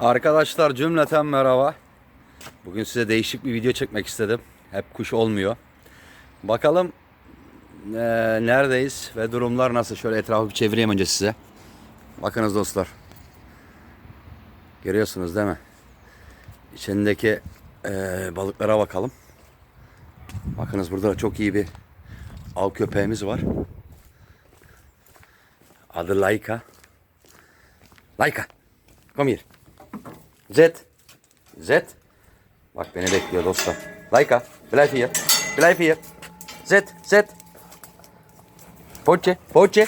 Arkadaşlar cümleten merhaba. Bugün size değişik bir video çekmek istedim. Hep kuş olmuyor. Bakalım eee, neredeyiz ve durumlar nasıl? Şöyle etrafı bir çevireyim önce size. Bakınız dostlar. Görüyorsunuz değil mi? İçindeki eee, balıklara bakalım. Bakınız burada da çok iyi bir av köpeğimiz var. Adı Laika. Laika. Come here. Zed. Zed. Bak beni bekliyor dostlar. Laika. Bleib hier. Bleib hier. Zed. Zed. Poche. Poche.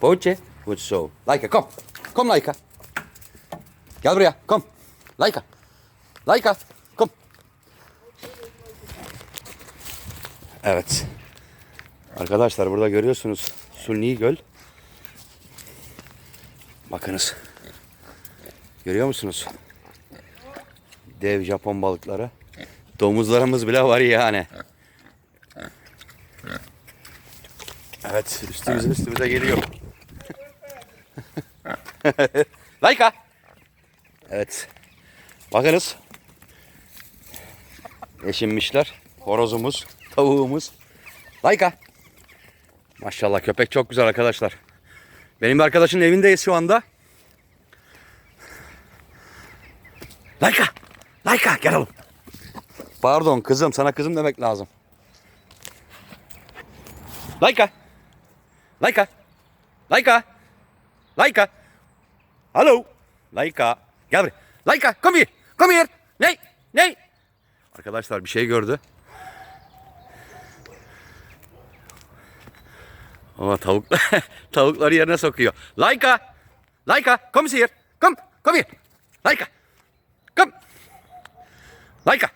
Poche. Good so. Laika kom. Kom Laika. Gel. Kom. Laika. Laika. Kom. Evet. Arkadaşlar burada görüyorsunuz Suni Göl. Bakınız. Görüyor musunuz? Dev Japon balıkları. Domuzlarımız bile var yani. Evet üstümüze üstümüze geliyor. Layka. Evet. Bakınız. Eşinmişler. Horozumuz, tavuğumuz. Layka. Maşallah köpek çok güzel arkadaşlar. Benim bir arkadaşın evindeyiz şu anda. Layka! Layka gel oğlum. Pardon kızım sana kızım demek lazım. Layka! Layka! Layka! Layka! Hello! Layka! Gel buraya. Layka come here! Come here! Ney? Ney? Arkadaşlar bir şey gördü. Ama tavuklar tavukları yerine sokuyor. Layka! Layka! Come here! Come! Come here! Layka! Come! Layka!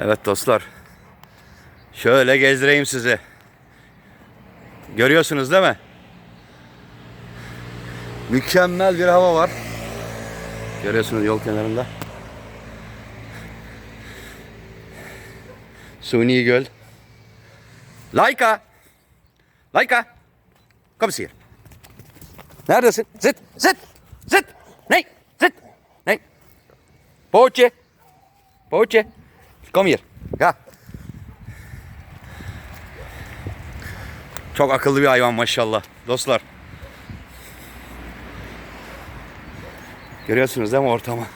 Evet dostlar. Şöyle gezdireyim sizi. Görüyorsunuz değil mi? Mükemmel bir hava var. Görüyorsunuz yol kenarında. Suni Göl. Layka! Layka! Come here. Neredesin? Zit! Zit! Zit! Poğaça! Poğaça! Come here. Ya. Çok akıllı bir hayvan maşallah. Dostlar. Görüyorsunuz değil mi ortamı?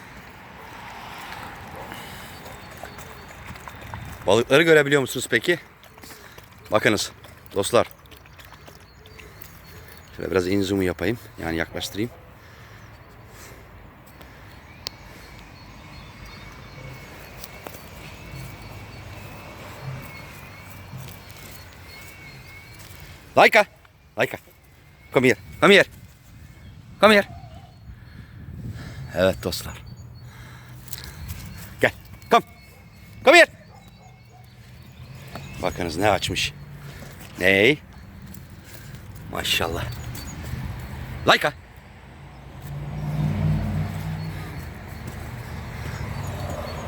Balıkları görebiliyor musunuz peki? Bakınız dostlar. Şöyle biraz in zoom yapayım. Yani yaklaştırayım. Laika. Laika. Come here. Come here. Come here. Evet dostlar. Gel. Come. Come here. Bakınız ne açmış. Ney? Maşallah. Laika.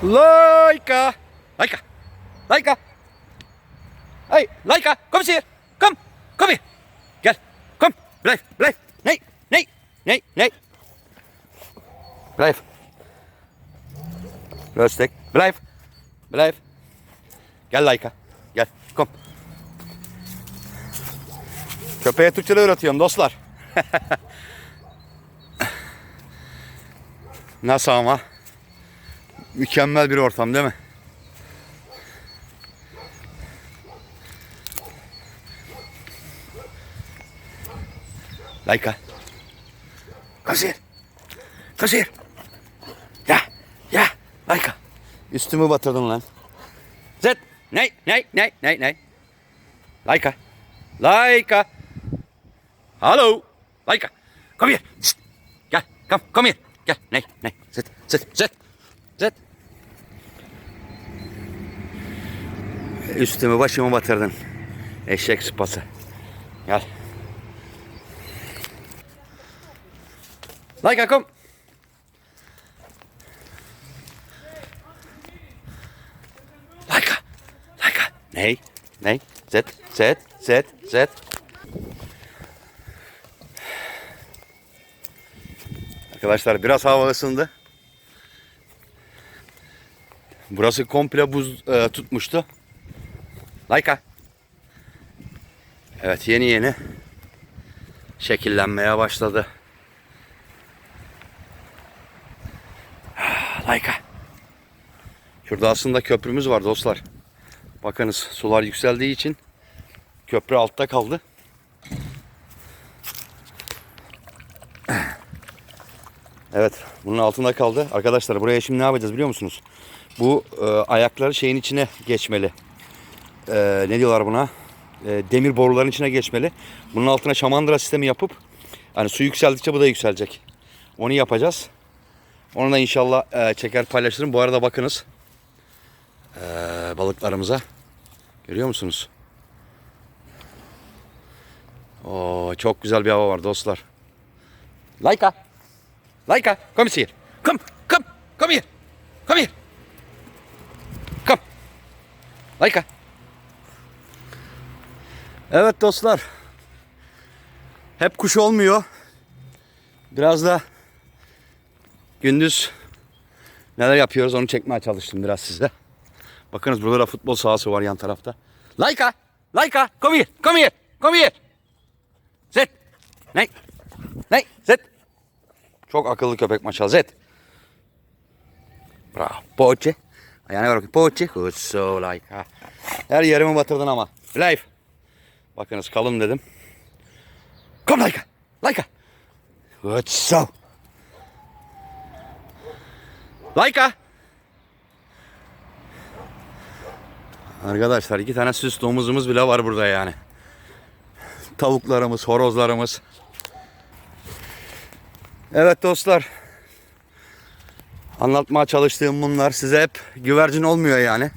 Laika. Laika. Laika. Hey, Laika, kom eens hier. Kom, kom hier. Gel, kom. Blijf, blijf. Nee, nee, nee, nee. Blijf. Rustig. Blijf. Blijf. Gel Laika. Gel, kom. Köpeğe Türkçe'de öğretiyorum dostlar. Nasıl ama? Mükemmel bir ortam değil mi? Laika. Kasir. Kasir. Ya. Ya. Laika. Üstümü batırdın lan. Zet. Ney. Ney. Ney. Ney. Ney. Laika. Laika. Hello. Laika. Kom hier. Şşt. Gel. Kom. Kom hier. Gel. Nee. Nee. Zit. Zit. Zit. Zit. Üstümü başımı batırdın. Eşek sıpası. Gel. Laika kom. Laika. Laika. Nee. Nee. Zet. Zet. Zet. Zet. Arkadaşlar biraz hava ısındı. Burası komple buz e, tutmuştu. Layka. Evet yeni yeni şekillenmeye başladı. Ah, Layka. Şurada aslında köprümüz var dostlar. Bakınız sular yükseldiği için köprü altta kaldı. Evet bunun altında kaldı. Arkadaşlar buraya şimdi ne yapacağız biliyor musunuz? Bu e, ayakları şeyin içine geçmeli. E, ne diyorlar buna? E, demir boruların içine geçmeli. Bunun altına şamandıra sistemi yapıp hani su yükseldikçe bu da yükselecek. Onu yapacağız. Onu da inşallah e, çeker paylaşırım. Bu arada bakınız e, balıklarımıza. Görüyor musunuz? Oo, çok güzel bir hava var dostlar. Layka. Layka, come here. Come, come, come here. Come here. Come. Layka. Evet dostlar. Hep kuş olmuyor. Biraz da gündüz neler yapıyoruz onu çekmeye çalıştım biraz size. Bakınız burada da futbol sahası var yan tarafta. Layka, Layka, come here, come here, come here. Zet. Ney? Ney? Zet. Çok akıllı köpek maşallah. Zet. Bravo. Poğaça. Ayağına bak. Poğaça. Husso Layka. Her yerimi batırdın ama. Life. Bakınız kalın dedim. Come Layka. Layka. Husso. Layka. Arkadaşlar iki tane süs domuzumuz bile var burada yani. Tavuklarımız, horozlarımız. Evet dostlar. Anlatmaya çalıştığım bunlar size hep güvercin olmuyor yani.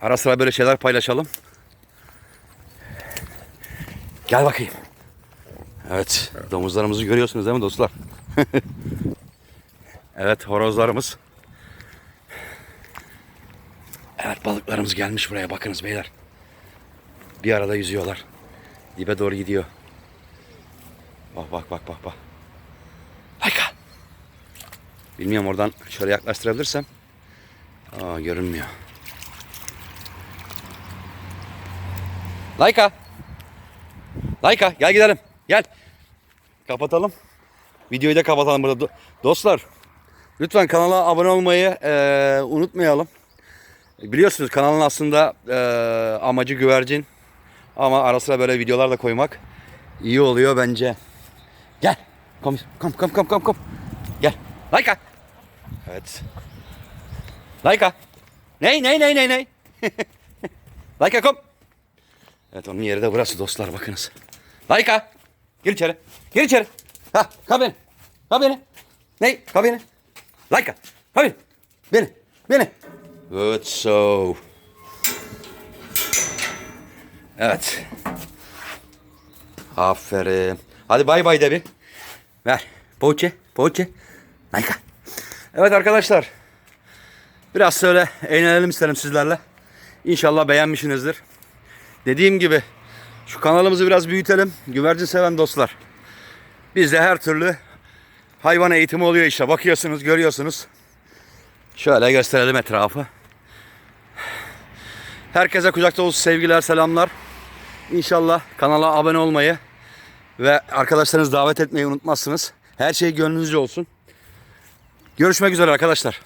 Ara sıra böyle şeyler paylaşalım. Gel bakayım. Evet, domuzlarımızı görüyorsunuz değil mi dostlar? evet, horozlarımız. Evet, balıklarımız gelmiş buraya. Bakınız beyler. Bir arada yüzüyorlar. Dibe doğru gidiyor. Bak bak bak bak bak. Hayka. Bilmiyorum oradan şöyle yaklaştırabilirsem. Aa görünmüyor. Layka. Layka gel gidelim. Gel. Kapatalım. Videoyu da kapatalım burada. Do- Dostlar lütfen kanala abone olmayı eee, unutmayalım. Biliyorsunuz kanalın aslında eee, amacı güvercin. Ama ara sıra böyle videolar da koymak iyi oluyor bence. Gel. Kom kom kom kom kom kom. Gel. Layka. Evet. Layka. Ney ney ney ney ney. Layka kom. Evet onun yeri de burası dostlar bakınız. Layka. Gir içeri. Gir içeri. Ha kabin. Kabini. Ney? Kabini. Layka. Kabin. Beni. Beni. Good so. Evet. Aferin. Hadi bay bay de bir. Ver. Poğaça. Poğaça. Layka. Evet arkadaşlar. Biraz şöyle eğlenelim isterim sizlerle. İnşallah beğenmişsinizdir. Dediğim gibi şu kanalımızı biraz büyütelim. Güvercin seven dostlar. Bizde her türlü hayvan eğitimi oluyor işte. Bakıyorsunuz, görüyorsunuz. Şöyle gösterelim etrafı. Herkese kucak dolusu sevgiler, selamlar. İnşallah kanala abone olmayı ve arkadaşlarınızı davet etmeyi unutmazsınız. Her şey gönlünüzce olsun. Görüşmek üzere arkadaşlar.